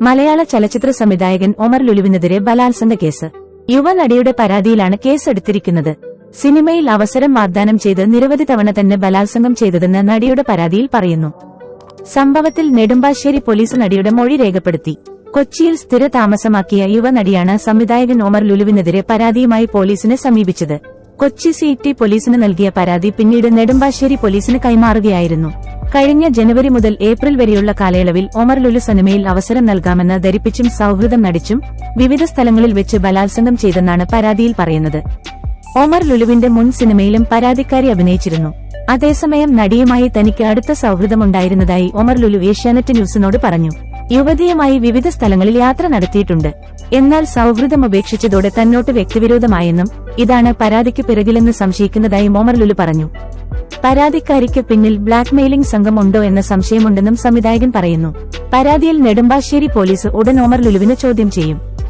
മലയാള ചലച്ചിത്ര സംവിധായകൻ ഒമർ ലുലുവിനെതിരെ ബലാത്സംഗ കേസ്. യുവനടിയുടെ പരാതിയിലാണ് കേസ് എടുത്തിരിക്കുന്നത് സിനിമയിൽ അവസരം വാഗ്ദാനം ചെയ്ത് നിരവധി തവണ തന്നെ ബലാത്സംഗം ചെയ്തതെന്ന് നടിയുടെ പരാതിയിൽ പറയുന്നു. സംഭവത്തിൽ നെടുമ്പാശ്ശേരി പോലീസ് നടിയുടെ മൊഴി രേഖപ്പെടുത്തി. കൊച്ചിയിൽ സ്ഥിര താമസമാക്കിയ യുവനടിയാണ് സംവിധായകൻ ഒമർ ലുലുവിനെതിരെ പരാതിയുമായി പോലീസിനെ സമീപിച്ചത്. കൊച്ചി സിറ്റി പോലീസിന് നൽകിയ പരാതി പിന്നീട് നെടുമ്പാശ്ശേരി പോലീസിന് കൈമാറുകയായിരുന്നു. കഴിഞ്ഞ ജനുവരി മുതൽ ഏപ്രിൽ വരെയുള്ള കാലയളവിൽ ഒമർ ലുലു സിനിമയിൽ അവസരം നൽകാമെന്ന് ധരിപ്പിച്ചും സൌഹൃദം നടിച്ചും വിവിധ സ്ഥലങ്ങളിൽ വെച്ച് ബലാത്സംഗം ചെയ്തെന്നാണ് പരാതിയിൽ പറയുന്നത്. ഒമർ ലുലുവിന്റെ മുൻ സിനിമയിലും പരാതിക്കാരി അഭിനയിച്ചിരുന്നു. അതേസമയം നടിയുമായി തനിക്ക് അടുത്ത സൌഹൃദമുണ്ടായിരുന്നതായി ഒമർ ലുലു ഏഷ്യാനെറ്റ് ന്യൂസിനോട് പറഞ്ഞു. യുവതിയുമായി വിവിധ സ്ഥലങ്ങളിൽ യാത്ര നടത്തിയിട്ടുണ്ട്. എന്നാൽ സൌഹൃദം ഉപേക്ഷിച്ചതോടെ തന്നോട്ട് വ്യക്തിവിരോധമായെന്നും ഇതാണ് പരാതിക്ക് പിറകിലെന്ന് സംശയിക്കുന്നതായും ഒമർ ലുലു പറഞ്ഞു. പരാതിക്കാരിക്ക് പിന്നിൽ ബ്ലാക്ക്മെയിലിംഗ് സംഘമുണ്ടോ സംഘം എന്ന സംശയമുണ്ടെന്നും സംവിധായകൻ പറയുന്നു. പരാതിയിൽ നെടുമ്പാശ്ശേരി പോലീസ് ഉടൻ ഒമർ ലുലുവിനെ ചോദ്യം ചെയ്യും.